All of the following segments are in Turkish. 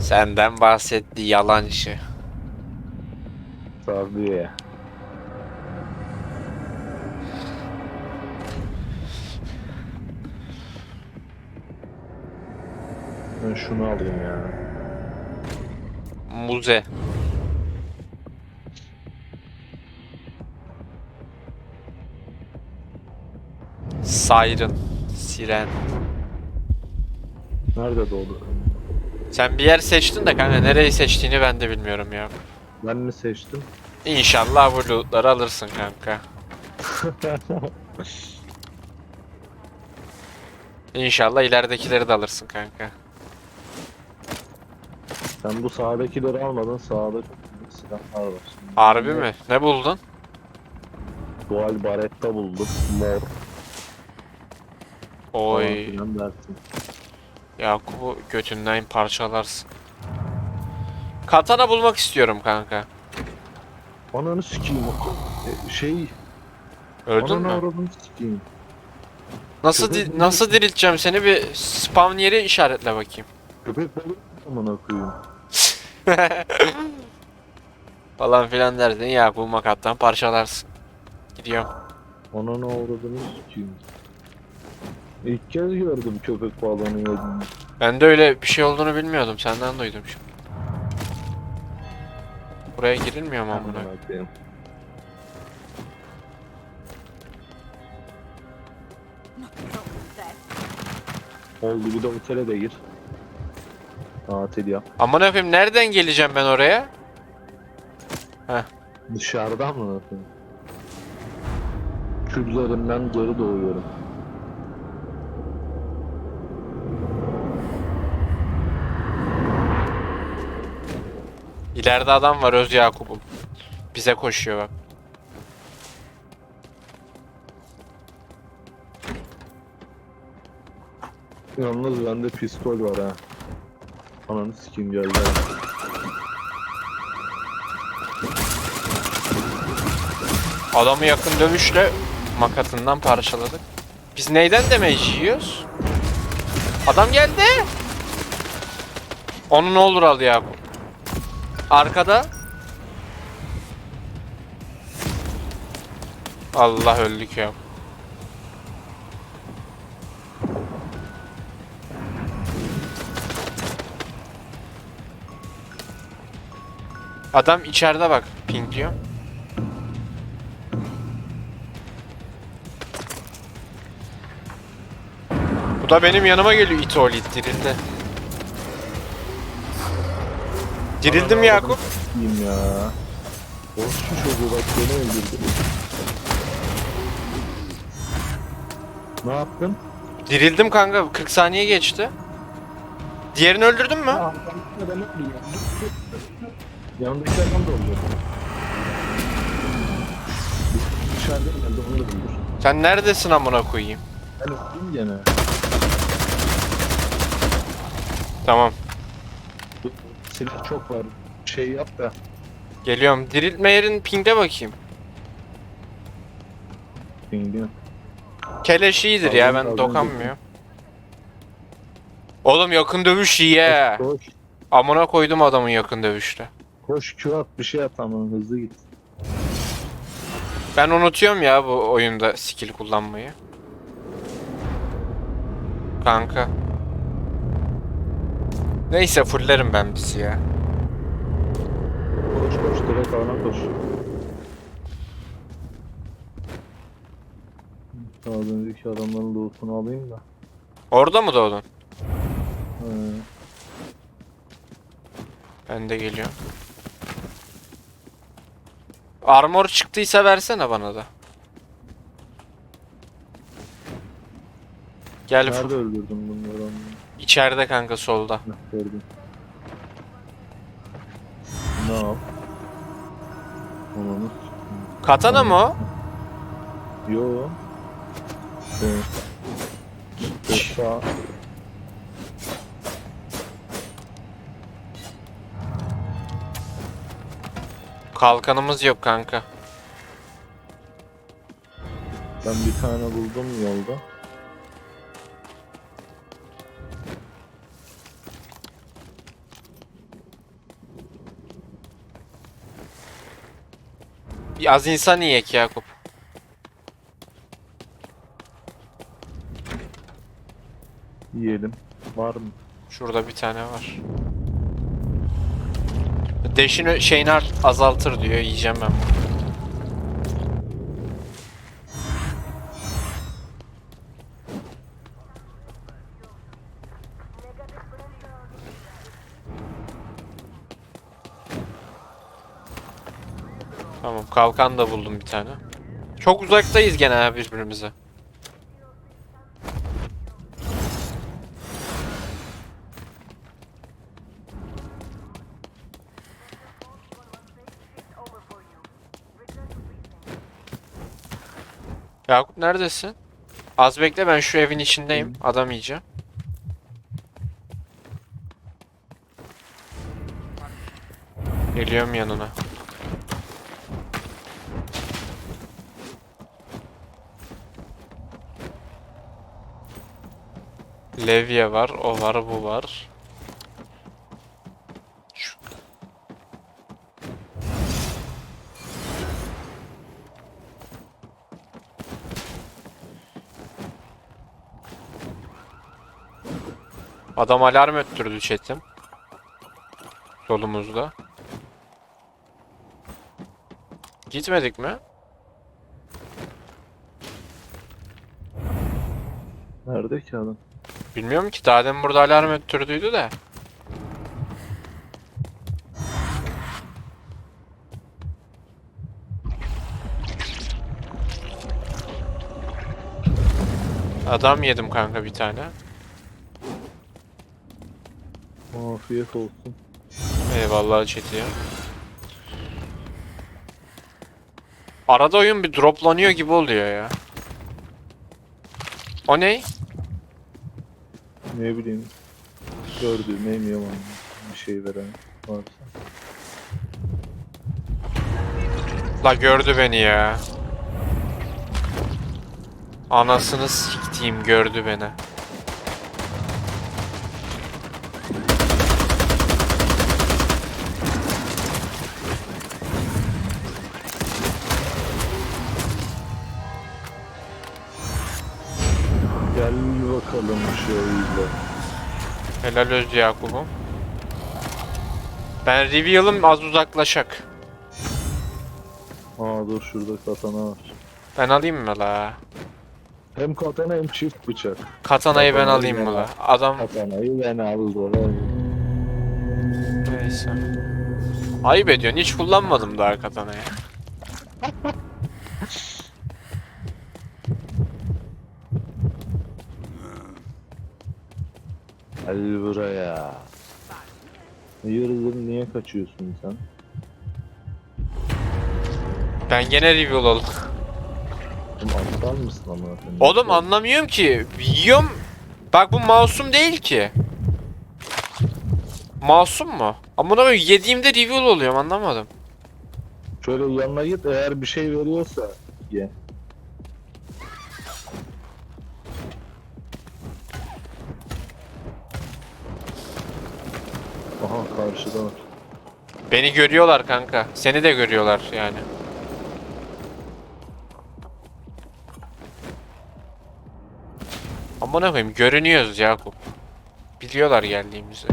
Senden bahsetti yalancı. Tabii. Ben şunu alayım ya. Muze. Siren. Siren. Nerede doğduk? Sen bir yer seçtin de kanka nereyi seçtiğini ben de bilmiyorum ya. Ben mi seçtim? İnşallah bu lootları alırsın kanka. İnşallah ileridekileri de alırsın kanka. Sen bu sağdakileri almadın. Sağda silahlar var. Harbi mi? Ne buldun? Dual baretta buldum. Mor. falan Oy. filan dersin. Yakup'u götünden parçalarsın. Katana bulmak istiyorum kanka. Ananı sikeyim. E, Şey. Öldün ananı mü? avradını sikeyim. Nasıl di- nasıl dirilteceğim seni bir spawn yeri işaretle bakayım. Köpek balığı amına koyayım. Falan filan derdin Yakup'u makattan parçalarsın. Gidiyorum. Ananı avradını sikeyim. İlk kez gördüm köpek balığını yediğini. Ben de öyle bir şey olduğunu bilmiyordum. Senden duydum şimdi. Buraya girilmiyor mu amına? Koyayım. Oldu bir de otele de gir. Tatil yap. Amına koyayım nereden geleceğim ben oraya? Dışarıdan mı? Küllerinden geri doğuyorum. İleride adam var Öz Yakup'um. Bize koşuyor bak. Yalnız bende pistol var ha. Ananı sikeyim geldi. Adamı yakın dövüşle makatından parçaladık. Biz neyden damage yiyoruz? Adam geldi. Onu ne olur al ya. Arkada. Allah öldük ya. Adam içeride bak. Ping diyor. Bu da benim yanıma geliyor it it Dirildim Yakup. Sikeyim ya. Orospu çocuğu bak beni öldürdü. Ne yaptın? Dirildim kanka 40 saniye geçti. Diğerini öldürdün mü? Yanındaki adam da oldu. Dışarıda geldi onu da öldür. Sen neredesin amına koyayım? Ben öldüm gene. Tamam. Silah çok var. Şey yap da. Geliyorum. Diriltme yerin pingde bakayım. Bilmiyorum. Keleş iyidir ya Aldım, ben aldım, dokanmıyor. Oğlum yakın dövüş iyi he. Koş, Amına koydum adamın yakın dövüşte. koş Q at bir şey at ama hızlı git. Ben unutuyorum ya bu oyunda skill kullanmayı. Kanka. Neyse fullerim ben bizi ya. Koş koş direkt ana koş. Daha önceki adamların lootunu alayım da. Orada mı doğdun? He. Ben de geliyorum. Armor çıktıysa versene bana da. Gel Nerede öldürdün bunları onu? İçeride kanka solda. Gördüm. Ne yap? Onu Katana mı o? Yo. Evet. Sağ. Kalkanımız yok kanka. Ben bir tane buldum yolda. Az insan yiyek Yakup. Yiyelim. Var mı? Şurada bir tane var. Deşini şeyini azaltır diyor. Yiyeceğim ben bunu. Kalkan da buldum bir tane. Çok uzaktayız gene birbirimize. Yakup neredesin? Az bekle ben şu evin içindeyim. Adam yiyeceğim. Geliyorum yanına. Levye var, o var, bu var. Adam alarm öttürdü chatim. Solumuzda. Gitmedik mi? Nerede ki adam? Bilmiyorum ki daha demin burada alarm öttürdüydü de. Adam yedim kanka bir tane. Afiyet olsun. Eyvallah chat'i ya. Arada oyun bir droplanıyor gibi oluyor ya. O ne? Ne bileyim. Gördüğüm emiyorum bir şey veren varsa. La gördü beni ya. Anasını siktiğim gördü beni. Gel bakalım şöyle. Helal öz Yakup'um. Ben reveal'ım az uzaklaşak. Aa dur şurada katana var. Ben alayım mı la? Hem katana hem çift bıçak. Katanayı ben Katanayı alayım ben mı la? al. Adam Katanayı ben aldım. neyse. Ayıp ediyorsun hiç kullanmadım daha katanayı. Gel buraya. Hayırdır niye kaçıyorsun sen? Ben gene reveal oldum. Oğlum aptal mısın amına koyayım? Oğlum anlamıyorum ki. Yiyorum. Bak bu masum değil ki. Masum mu? Amına koyayım yediğimde reveal oluyorum anlamadım. Şöyle yanına git eğer bir şey veriyorsa ye. Karşıda var. Beni görüyorlar kanka. Seni de görüyorlar yani. Amına koyayım görünüyoruz Yakup. Biliyorlar geldiğimizi.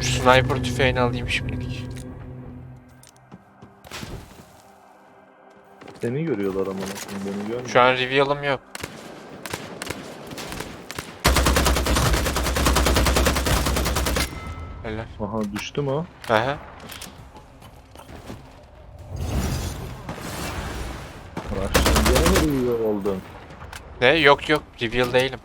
Şu sniper tüfeğini alayım şimdilik. Seni görüyorlar ama beni görmüyor. Şu an reveal'ım yok. Helal. Aha düştü mü o? Aha. Araçtan gene mi oldun? Ne? Yok yok. Reveal değilim.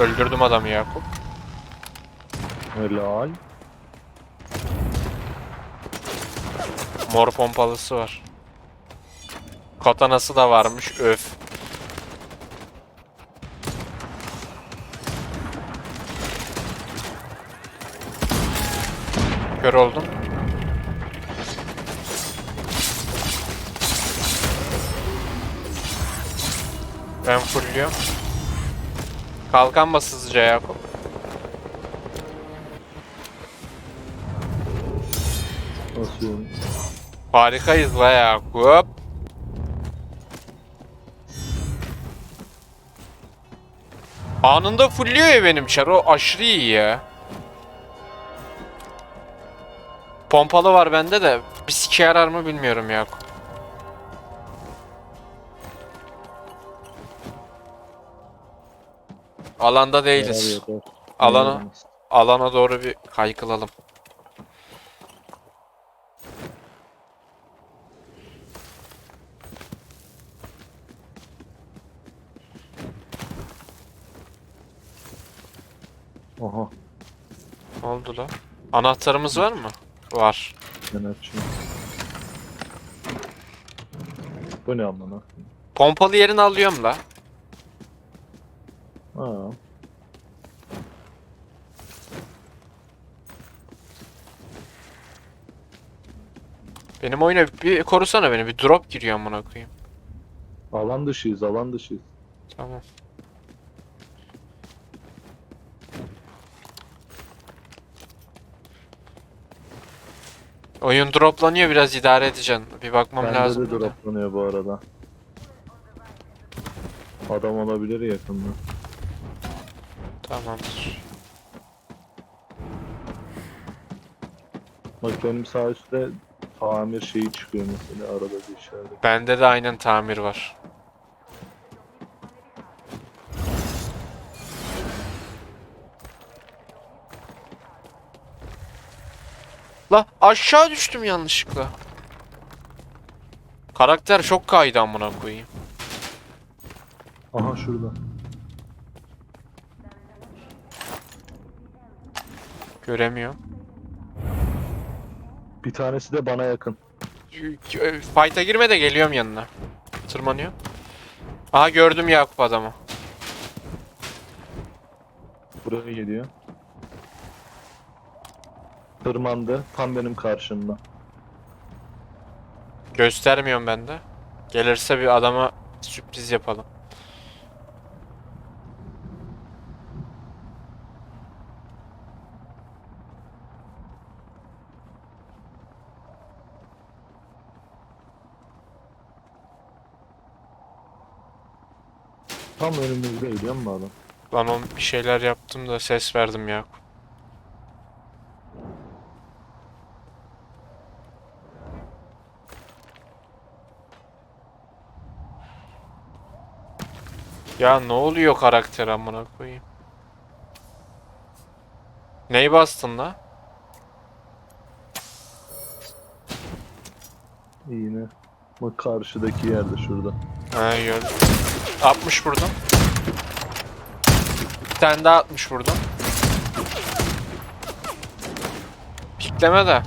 Öldürdüm adamı Yakup. Helal. Mor pompalısı var. Katanası da varmış. Öf. Kör oldum. Ben fullüyorum. Kalkan bas hızlıca Yakup. Harikayız la Yakup. Anında fullüyor ya benim çar. O aşırı iyi ya. Pompalı var bende de. Bir sike yarar mı bilmiyorum Yakup. Alanda değiliz. Alana, alana doğru bir kaykılalım. Aha. Ne oldu la? Anahtarımız var mı? Var. Ben açayım. Bu ne amına? Pompalı yerini alıyorum la. Ha. Benim oyuna bir korusana beni. Bir drop giriyor amına koyayım. Alan dışıyız, alan dışıyız. Tamam. Oyun droplanıyor biraz idare edeceksin. Bir bakmam Bende lazım. de da. droplanıyor bu arada. Adam olabilir yakında. Tamamdır. Bak benim sağ üstte tamir şeyi çıkıyor mesela arada bir işaret. Bende de aynen tamir var. La aşağı düştüm yanlışlıkla. Karakter çok kaydı amına koyayım. Aha şurada. Göremiyorum. Bir tanesi de bana yakın. Fight'a girme de geliyorum yanına. Tırmanıyor. Aha gördüm Yakup adamı. Buraya geliyor. Tırmandı. Tam benim karşımda. Göstermiyorum ben de. Gelirse bir adama sürpriz yapalım. Tam önümüzde biliyor musun adam? Lan o bir şeyler yaptım da ses verdim ya. Ya ne oluyor karakter amına koyayım? Neyi bastın la? İğne. Bak karşıdaki yerde şurada. Ha gördüm. 60 vurdum. Bir tane daha 60 vurdum. Pikleme de.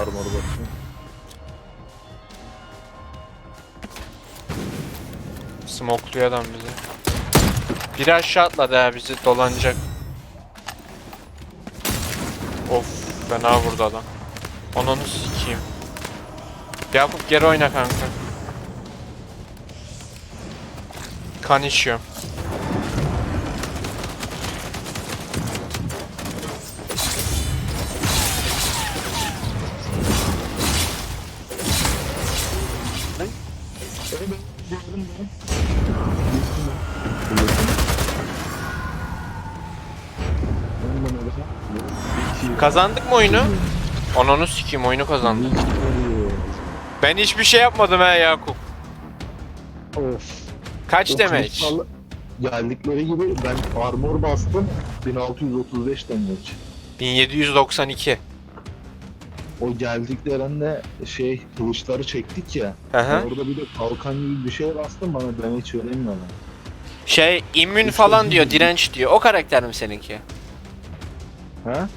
Armor bakayım. Smokluyor adam bizi. Biri aşağı atladı ha bizi dolanacak. Of fena vurdu adam. Ananı sikeyim. Yakup geri oyna kanka. Kan içiyorum. Kazandık mı oyunu? Ananı sikeyim oyunu kazandık. Ben hiçbir şey yapmadım ha Yakup. Of. Kaç O kristal Geldikleri gibi ben armor bastım. 1635 damage. 1792. O geldiklerinde şey kılıçları çektik ya. Hı hı. Orada bir de kalkan gibi bir şey bastım bana damage veremiyor lan. Şey immün falan diyor, direnç diyor. O karakter mi seninki? Ha?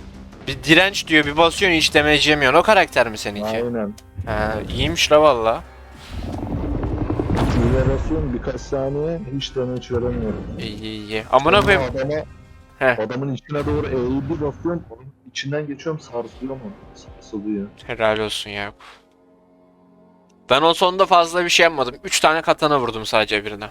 Bir direnç diyor, bir basıyorsun hiç damage yemiyorsun. O karakter mi seninki? Aynen. Ha, iyiymiş la valla. Generasyon birkaç saniye hiç damage veremiyorum. İyi iyi iyi. Amına koyayım. Adama, Heh. adamın içine doğru bir basıyorum. Onun içinden geçiyorum sarsılıyor mu? Sarsılıyor. Helal olsun ya. Ben o sonunda fazla bir şey yapmadım. 3 tane katana vurdum sadece birine.